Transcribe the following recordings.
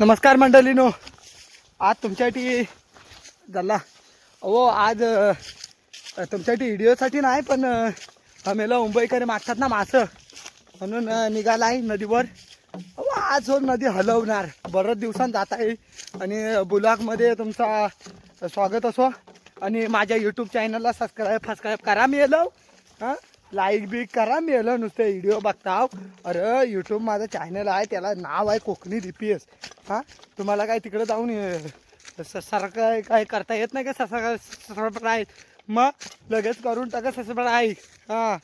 नमस्कार मंडळीनो. आज तुमच्यासाठी झाला अहो आज तुमच्यासाठी व्हिडिओसाठी नाही पण हमेला मुंबईकडे मागतात ना मासं. म्हणून निघाला आहे नदीवर. अहो आज हो नदी हलवणार. बऱ्याच दिवसांत जात आहे. आणि बुलाकमध्ये तुमचा स्वागत असो. आणि माझ्या यूट्यूब चॅनलला सबस्क्राईब फस्क्राईब करा मी येलो हो. हां? लाईक बी करा मी येलो नुसते व्हिडिओ बघता अरे यूट्यूब माझं चॅनल आहे त्याला नाव आहे कोकणी रिपीएस हां? तुम्हाला काय तिकडे जाऊन स- सारखं काय करता येत नाही का? ससा सबस्क्राईब मग लगेच करून टाका सबस्क्राईब हां.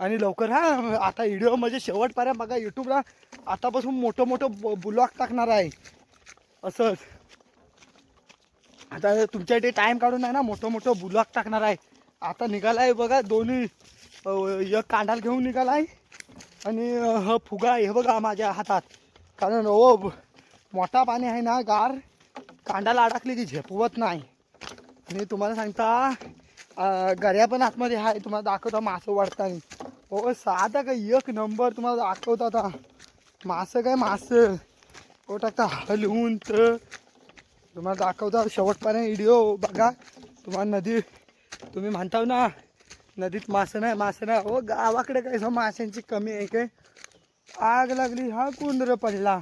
आणि लवकर हां आता व्हिडिओ म्हणजे शेवटपर्यंत बघा यूट्यूबला आतापासून मोठं मोठं ब्लॉग टाकणार आहे. असंच आता तुमच्यासाठी टाईम काढून आहे ना मोठं मोठं ब्लॉग टाकणार आहे. आता निघाला आहे बघा दोन्ही. एक कांडाल घेऊन निघाला आहे. आणि हा फुगा आहे हे बघा माझ्या हातात. कारण ओ मोठा पाणी आहे ना गार. कांडाला अडकली की झेपवत नाही. आणि तुम्हाला सांगता गऱ्या पण आतमध्ये आहे. तुम्हाला दाखवता मासं वाढताना. हो साधा काय एक नंबर तुम्हाला दाखवता आता. मासं काय मासं? हो टाकता हलवून तर तुम्हाला दाखवता शेवटपर्यंत व्हिडिओ बघा. तुम्हाला नदी तुम्ही म्हणताव ना नदीत मासे नाही मासे नाही. हो गावाकडे काय माशांची कमी आहे काय? आग लागली हा कुंद्र पडला.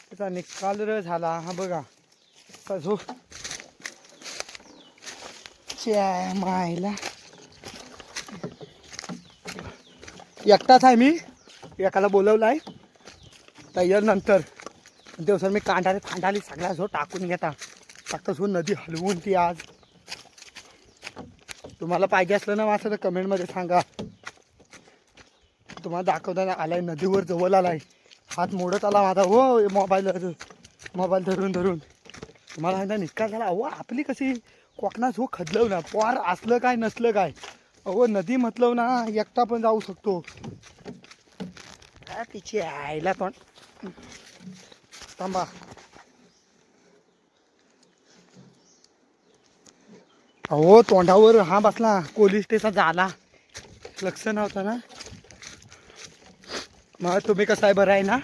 त्याचा निकाल र झाला. हा बघा. कसो? च्या मायला. एकटाच आहे मी. एकाला बोलवलं आहे तयार नंतर. दिवसात मी कांडाले फांडाली सगळ्या झो टाकून घेता. फक्त झो नदी हलवून ती आज. तुम्हाला पाहिजे असलं ना असं तर कमेंटमध्ये सांगा. तुम्हाला दाखवताना आलाय नदीवर जवळ आलाय. हात मोडत आला माझा. हो मोबाईल मोबाईल धरून धरून. तुम्हाला सांगता निकाल झाला. अहो आपली कशी कोकणात हो खदलव ना. पार असलं काय नसलं काय. अहो नदी म्हटलं ना एकटा पण जाऊ शकतो. काय तिची आईला पण. थांबा. अहो तोंडावर हा बसला. पोलीस स्टेशन झाला लक्ष नव्हतं ना. मग तुम्ही कसं आहे? बरं आहे ना?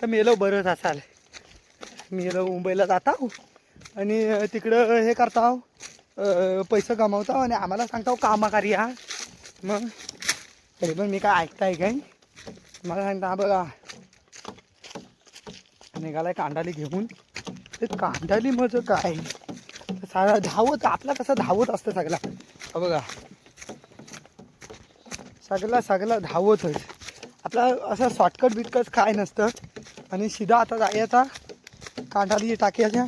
तर मेलो बरंच असाल. मेलो मुंबईला जाता आणि तिकडं हे करता पैसे कमावता आणि आम्हाला सांगता कामाकारी हा. मग? तरी पण मी काय ऐकताय काय? मला सांगता हा बघा. निघालाय कांडाली घेऊन. ते कांडाली म्हणजे काय? सारा धावत आपला कसं धावत असतं सगळा. हा बघा. सगळा सगळा धावतच. आपला असं शॉर्टकट बिटकट काय नसतं. आणि सिधा आता जायचा. कांडाली टाकायच्या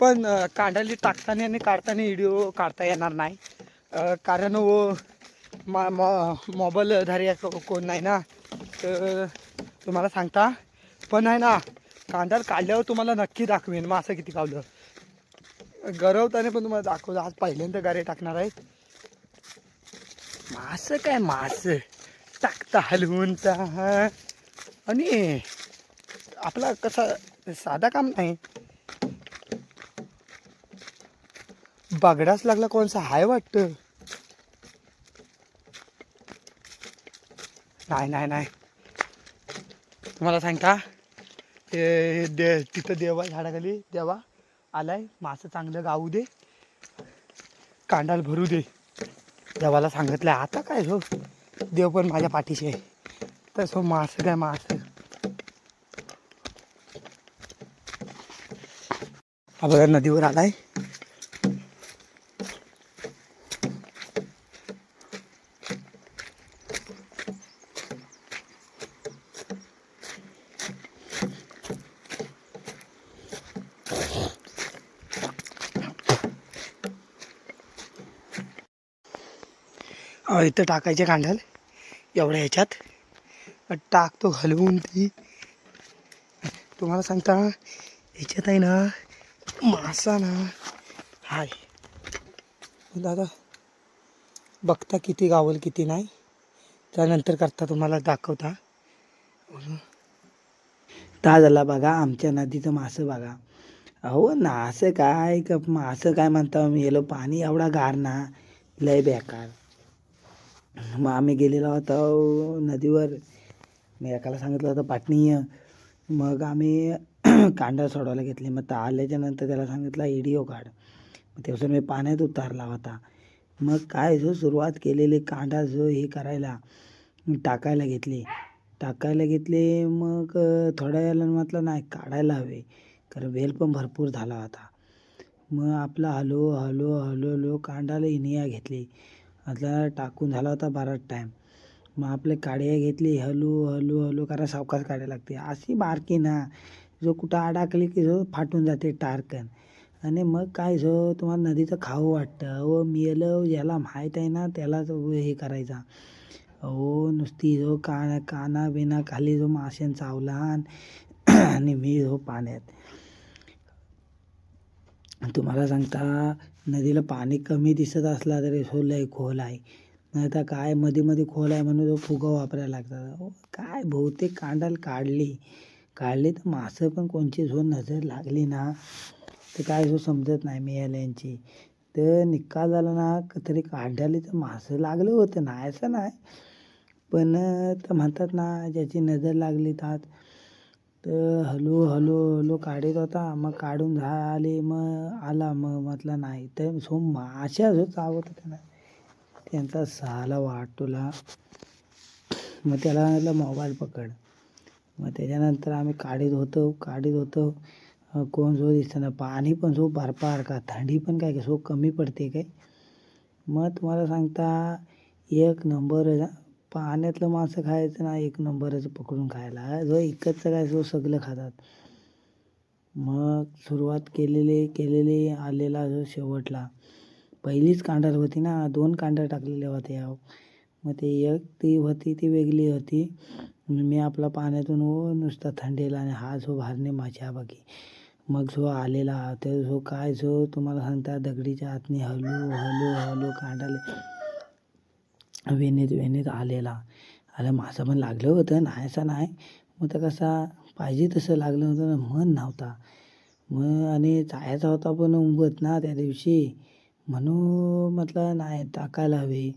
पण कांडाली टाकताना आणि काढताना व्हिडिओ काढता येणार नाही. कारण व मा मो मोबाईल कोण नाही ना. तर तुम्हाला सांगता. पण आहे ना कांदा काढल्यावर तुम्हाला नक्की दाखवेन. मग असं किती कावलं गरवताने पण तुम्हाला दाखवलं. आज पहिल्यांदा गारे टाकणार आहेत. मास काय मास? टाकता हलवून चा आणि आपला कसा साधा काम नाही. बगडाच लागला कोणसा? हाय वाटतं. नाही नाही नाही. तुम्हाला सांगता ते दे तिथं देवा झाडाखाली देवा. आलाय. मासं चांगलं गाऊ दे. कांडाल भरू दे. देवाला सांगितलं आता काय हो देव पण माझ्या पाठीशी आहे. तसं मासं काय मासं. हा बघा नदीवर आलाय. इथं टाकायचे कांडाल एवढ्या ह्याच्यात. टाकतो हलवून ती. तुम्हाला सांगता ह्याच्यात आहे ना मासा ना. हाय. दादा बघता किती गावल किती नाही. त्यानंतर करता तुम्हाला दाखवता. ता झाला बघा आमच्या नदीचं मासं बघा. अहो ना असं काय का मासं काय म्हणता मी गेलो पाणी एवढा गार ना. लय बेकार. मग आम्ही गेलेलो होतो नदीवर. मी एकाला सांगितलं होतं पाटणी मग आम्ही कांडा सोडवायला घेतली. मग तर आल्याच्यानंतर त्याला सांगितलं इडिओ काढ. मग तेव्हा मी पाण्यात उतारला होता. मग काय जो सुरुवात केलेली कांडा जो हे करायला टाकायला घेतली. टाकायला घेतले मग थोड्या वेळाला म्हटलं नाही काढायला हवे. कारण वेल पण भरपूर झाला होता. मग आपला हलो हलो हलो हलो कांडाला इनिया घेतली. आता टाकून झाला होता बराच टाईम मग आपले काड्या घेतली हलू हलू हलू कारण सावकाश काढायला लागते. अशी बारकी ना. जो कुठं अडकली की जो फाटून जाते टारकन. आणि मग काय जो तुम्हाला नदीचं खावं वाटतं. व मेलं ज्याला माहीत आहे ना त्यालाच हे करायचा. अहो नुसती जो का काना बिना खाली जो माशांचा चावला आणि मी जो पाण्यात. तुम्हाला सांगता नदीला पाणी कमी दिसत असला तरी सो लय खोल आहे. नाही तर काय मध्ये मध्ये खोल आहे म्हणून तो फुगा वापरायला लागतात. काय बहुतेक कांडाल काढली. काढली तर मासं पण कोणची जो नजर लागली ना तर काय जो समजत नाही मिळाल्यांची तर निकाल झाला ना तरी काढाली तर मासं लागलं होतं. नाही असं नाही. पण तर म्हणतात ना ज्याची नजर लागली तात तर हलू हलू हलू काढत होता. मग काढून झाले मग आला मग म्हटलं नाही तर सो माश्या जो चावत होत्या ना त्यांचा सहाला वाटोला. मग त्याला म्हटलं मोबाईल पकड. मग त्याच्यानंतर आम्ही काढीत होतो काढीत होतो. कोण जो दिसताना पाणी पण सो भरपार का थंडी पण काय का सो कमी पडते काय. मग तुम्हाला सांगता एक नंबर पाण्यातलं मासं खायचं ना एक नंबरच पकडून खायला. जो इकडचं काय सो सगळं खातात. मग सुरुवात केलेली केलेले आलेला जो शेवटला. पहिलीच कांडार होती ना दोन कांडार टाकलेल्या होत्या. मग ते एक ती होती ती वेगळी होती. मी आपला पाण्यातून ओ नुसता थंडीला आणि हा जो भारणे माझ्या बाकी. मग जो आलेला तर जो काय जो तुम्हाला सांगता दगडीच्या आतनी हलू हलू हलू कांडाले. वेणीत वेणीत आलेला. आलं माझं पण लागलं होतं नाही असं नाही. मग तर कसा पाहिजे तसं लागलं होतं ना मन नव्हता. मग आणि जायचा होता पण उंबत ना त्या दिवशी. म्हणून म्हटलं नाही टाकायला हवे.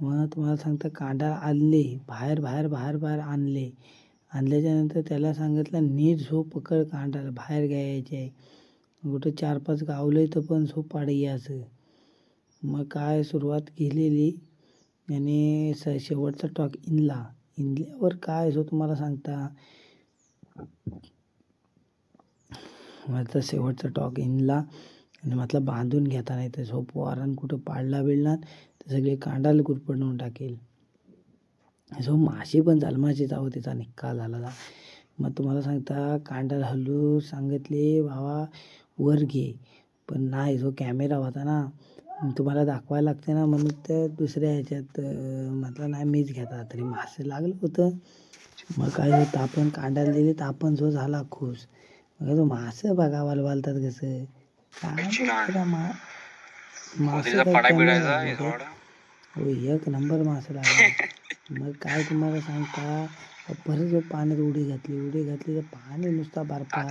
मग तुम्हाला सांगता कांदा आणले बाहेर बाहेर बाहेर बाहेर आणले. आणल्याच्यानंतर त्याला सांगितलं नीट झोप पकड कांडाला बाहेर घ्यायचे. आहे कुठं चार पाच गावलं तर पण झोप पाडायचं असं. मग काय सुरुवात केलेली आणि स शेवटचा टॉक इनला. इनल्यावर काय जो तुम्हाला सांगता? माझा शेवटचा टॉक इनला. आणि म्हटलं बांधून घेता नाही तर झोप वारण कुठं पाडला बिळणार तर सगळे कांडाला कुरपडून टाकेल. सो माशी पण जन्माची जावं तिचा निक्का झाला होता. मग तुम्हाला सांगता कांडाला हलू सांगितले भावा वर घे. पण नाही जो कॅमेरा होता ना तुम्हाला दाखवायला लागते ना म्हणून त्या दुसऱ्या ह्याच्यात म्हटलं नाही मीच घेता तरी मासे लागलं होतं. मग काय होतं आपण कांडाला दिले तर आपण जो झाला खुश. मग तो मासं बघा वालवालतात कसं. काय मा मासे काय कमी नाही होते. हो एक नंबर मासा लागला. मग काय तुम्हाला सांगता? परत पाण्यात उडी घातली उडी घातली तर पाणी नुसता बर्फा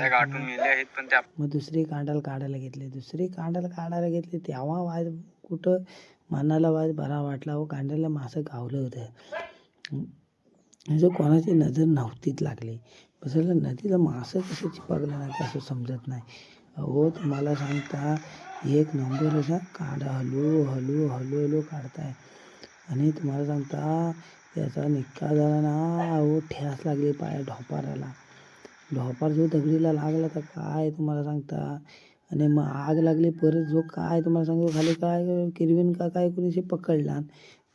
मग दुसरी कांडाला काढायला घेतली. दुसरी कांडाला काढायला घेतली तेव्हा वाज कुठं मनाला वाज बरा वाटला. हो कांड्याला मासं गावलं होतं. जो कोणाची नजर नव्हतीच लागली. बसलं नदीला मासं कसं चिपकलं नाही असं समजत नाही. अहो तुम्हाला सांगता एक नंबर असा कांदा हलू हलू हलू हलू काढताय. आणि तुम्हाला सांगता त्याचा निक्का झाला ना अहो ठ्यास लागली पाया ढोपाराला. ढोपार जो दगडीला लागला तर काय तुम्हाला सांगता? आणि मग आग लागली परत जो काय तुम्हाला सांगतो खाली काय किरवीन का काय कोणीशी पकडला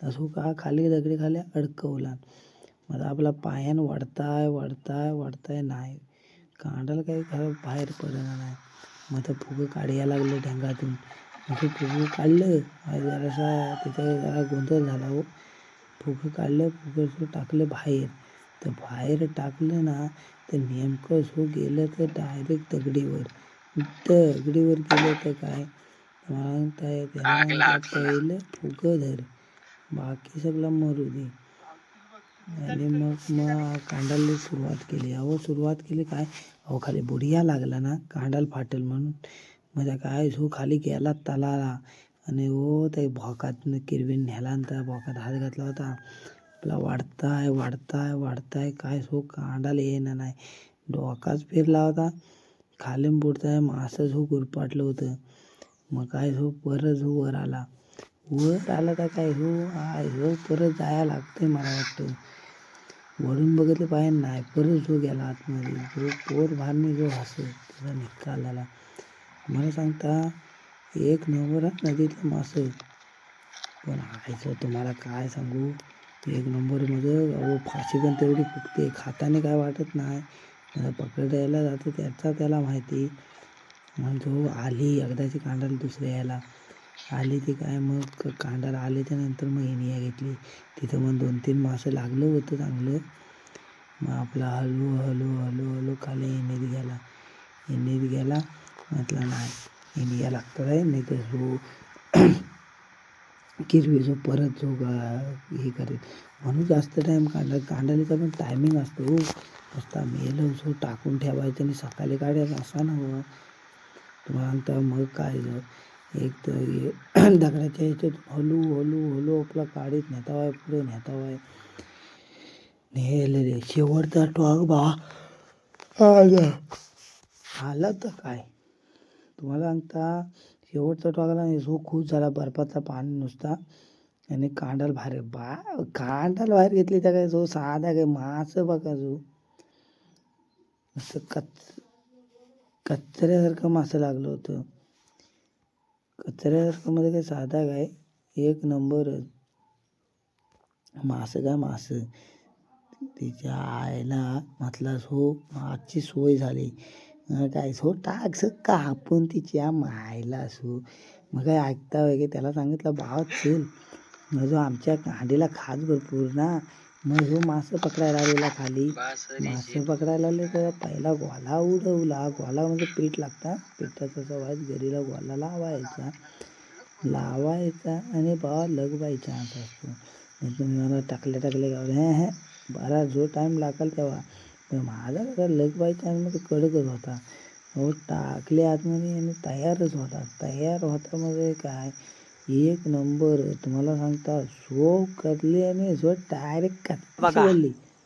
असो का खाली दगडी खाली अडकवला मग आपला पायान वाढताय वाढताय वाढताय नाही. कांडाला काही खरं बाहेर पडणार नाही. मग तर फुगं काढायला लागले ढंगातून. मग ते फुगं काढलं जरासा तिथे जरा गोंधळ झाला हो. फुगं काढलं फुगं टाकलं बाहेर. तर बाहेर टाकलं ना तर नेमकं सो गेलं तर डायरेक्ट दगडीवर. दगडीवर गेलं तर काय? मला काय त्याला पहिलं फुगं धर. बाकी सगळं मरू दे. आणि मग मग कांडाला सुरुवात केली. अहो सुरुवात केली काय? अहो खाली बुडिया लागला ना कांडाल फाटेल म्हणून. त्या काय सो खाली गेला तलाला. आणि हो त्या भोकात किरवीन न्याला आणि त्या भॉकात हात घातला होता. आपला वाढताय वाढताय वाढताय काय सो कांडाला येणार नाही. डोकाच फिरला होता. खालीम बुडताय मग मासं झो गुरपाटलं होतं. मग काय झो परत झो वर आला. वर आला तर काय हो आय हो परत जायला लागतंय मला वाटतं. वळून बघितलं पाहिजे नाही परत जो गेला आतमध्ये. जो पोर भारणी जो हसत त्याचा निकाल आला मला सांगता एक नंबर नदीतले मासे पण आयचं तुम्हाला काय सांगू? एक नंबरमध्ये म्हणजे अहो फाशी पण तेवढी फुकते खाताने काय वाटत नाही. मला पकडायला जातो त्याचा त्याला माहिती. मग तो आली एकदाची कांडाला दुसऱ्या यायला आली ती काय? मग कांडाला आल्याच्यानंतर मग हिनिया घेतली. तिथं मग दोन तीन मासं लागलं होतं चांगलं. मग आपला हलू हलू हलू हलू खाली इनीत गेला. इनीत गेला. म्हटलं नाही इनिया लागतं आहे नाही तर जो किरवी जो परत जो हे करेल म्हणून जास्त टाईम कांदा कांडालीचा पण टायमिंग असतो हो नुसता मेल जो टाकून ठेवायचं आणि सकाळी काढायचं असा ना मग तुम्हाला सांगता मग काय एक तर दगडाच्या ह्याच्यात हलू हलू हलू आपला काढीत नेतावाय पुढे नेतावाय नेले रे शेवटचा टॉक बा आला तर काय तुम्हाला सांगता शेवटचा टोकाला सो खूप झाला. बर्फाचा पाणी नुसता आणि कांडाल बाहेर बा कांडाल बाहेर घेतली त्या काय? जो साधा काय? मास बघा जो. असं कच कचऱ्यासारखं मासं लागलं होतं. कचऱ्यासारखं मध्ये म्हणजे काय? साधा काय? एक नंबरच मासं काय मासं? तिच्या आईला म्हटलं हो आजची सोय झाली. काय सो टाक सो का आपण तिच्या मायला असो मग काय ऐकता वगैरे त्याला सांगितलं भाव चल. मग जो आमच्या हांडीला खास भरपूर ना. मग जो मासं पकडायला आलेला खाली मासं पकडायला आले तर पहिला गोला उडवला. गोला म्हणजे पीठ लागता. पिठाचा सवाज घरीला गोला लावायचा. लावायचा आणि बाबा लगवायचा असा असतो. तुम्ही मला टाकले टाकले गावले हे हे बरा जो टाईम लागेल तेव्हा. पण माझा कसा लगवायचा आणि मग तो कडकच होता. हो टाकले आतमध्ये आणि तयारच होता. तयार होता म्हणजे काय? एक नंबर. तुम्हाला सांगता सो करली आणि जो डायरेक्ट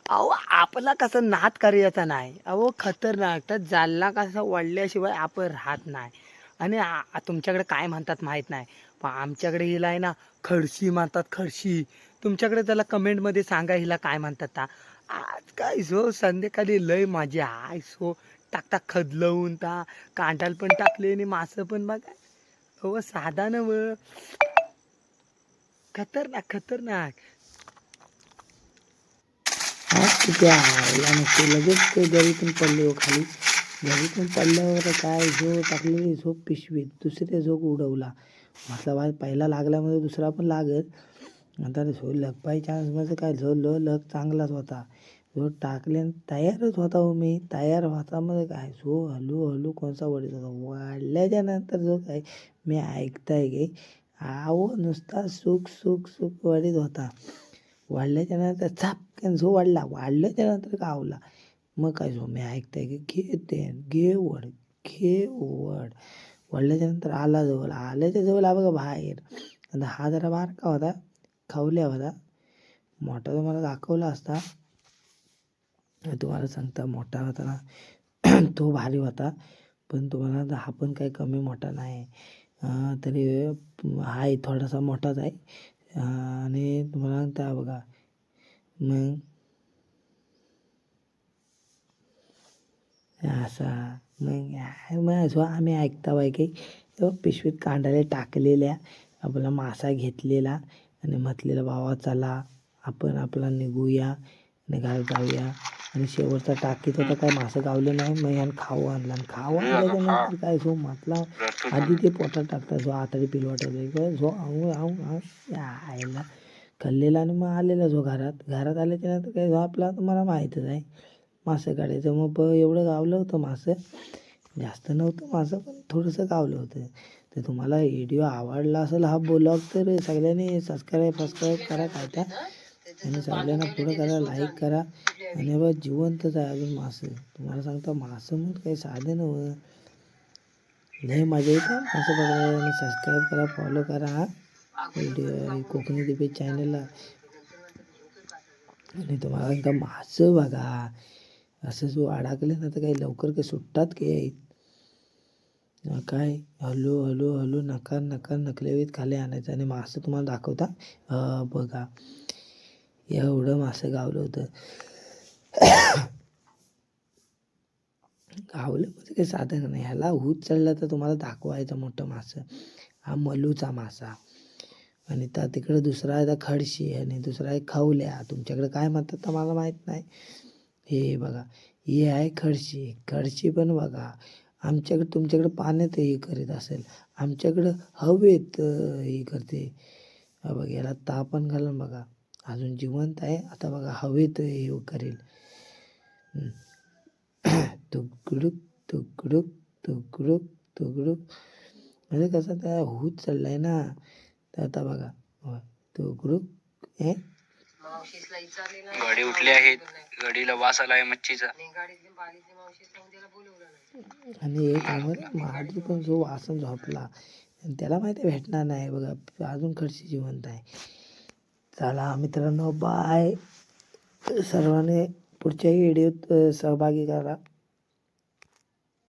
अहो आपला कसं नाद करायचा नाही. अहो खतरनाक. तर जालना कसं वळल्याशिवाय आपण राहत नाही. आणि तुमच्याकडे काय म्हणतात माहीत नाही. पण आमच्याकडे हिला आहे ना खडशी म्हणतात खडशी. तुमच्याकडे त्याला कमेंटमध्ये सांगा हिला काय म्हणतात ता. आज काय सो संध्याकाळी लय माझी आय सो टाकता खदलवून ता कांटाल पण टाकले आणि मासं पण बघा. हो साधा नव. खतरनाक खतरनाक. आयला नसते लगेच ते दरीतून पडले हो खाली. घरीतून पडल्यावर काय झोप टाकलेली झोप पिशवीत. दुसरे झोप उडवला. म्हटलं पहिला लागल्यामध्ये दुसरा पण लागत. आता झो लग बाय चान्समध्ये काय झो ल लग चांगलाच होता. झो टाकले तयारच होता हो मी. तयार होता मध्ये काय झो हळूहळू कोणचा वडीत होता? वाढल्याच्या नंतर जो काय मी ऐकताय की आहो नुसता सुख सुख सुख वडीत होता. वाढल्याच्या नंतर चापकन झो वाढला वाढल्याच्या नंतर गावला मग काय झो मी ऐकताय की घे ते घे वड घे वड वाढल्याच्या नंतर आला जवळ. आल्याच्या जवळ बघा बाहेर. आता हा जरा बारका होता. खावल्या मला मोठा तुम्हाला दाखवला असता तुम्हाला सांगता मोठा होता ना तो भारी होता. पण तुम्हाला हा पण काही कमी मोठा नाही. तरी आहे थोडासा मोठाच आहे. आणि तुम्हाला सांगता बघा मग असा मग मग आम्ही ऐकता बाय काही पिशवीत कांडाले टाकलेल्या आपला मासा घेतलेला आणि म्हटलेला बाबा चला आपण आपला निघूया निघायला जाऊया. आणि शेवटचा टाकीत होता काय मासं गावलं नाही मग यानं खाऊ आणला आणि खाऊ आणल्याच्यानंतर काय जो म्हटला आधी ते पोटात टाकतात जो आतडी पिलवाटायला जो आऊ आऊ आऊ आयला खाल्लेला आणि मग आलेला जो घरात. घरात आल्याच्यानंतर काय आपला तुम्हाला माहीतच आहे मासं काढायचं मग एवढं गावलं होतं मासं. जास्त नव्हतं मासं पण थोडंसं गावलं होतं. तर तुम्हाला व्हिडिओ आवडला असेल हा ब्लॉग तर सगळ्यांनी सबस्क्राईब फस्क्राईब करा काय त्या. आणि सगळ्यांना पुढं करा लाईक करा. आणि बा जिवंतच आहे अजून मासं. तुम्हाला सांगता मासं मग काही साधे नव्हतं. लय मजा येते मासं बघा आणि सबस्क्राईब करा फॉलो करा हा. व्हिडिओ कोकणी दिपे चॅनलला आणि तुम्हाला सांगता मासं बघा. असं जो अडकले ना तर काही लवकर काही सुटतात की? काय? हलू हलू हलू नकार नकार नकलेवीत खाली आणायचं. आणि मासं तुम्हाला दाखवता? बघा. एवढं मासं गावलं होतं. गावलं म्हणजे काही साधन नाही. ह्याला हूत चढला तर तुम्हाला दाखवायचं मोठं मासं. हा मलूचा मासा. आणि त्या तिकडे दुसरा आहे तर खडशी आणि दुसरा आहे खवल्या. तुमच्याकडे काय म्हणतात तर मला माहीत नाही. हे बघा. हे आहे खडशी. खडशी पण बघा. आमच्याकडे तुमच्याकडे पाण्यात हे करीत असेल. आमच्याकडं हवेत हे करते. बघा याला तापण घालून बघा. अजून जिवंत आहे. आता बघा हवेत हे करेल. तुकडूक तुकडूक तुकडूक तुकडूक. म्हणजे कसं त्या हूत आहे ना. तर आता बघा. तुकडूक हे? गाडी उठली आहेत गाडीला वास आलाय मच्छीचा. आणि एक आम्हाला महाडी पण जो वासन झोपला आणि त्याला माहिती आहे भेटणार नाही. बघा अजून खडशी जिवंत आहे. चला मित्रांनो बाय सर्वांनी पुढच्याही व्हिडिओत सहभागी करा.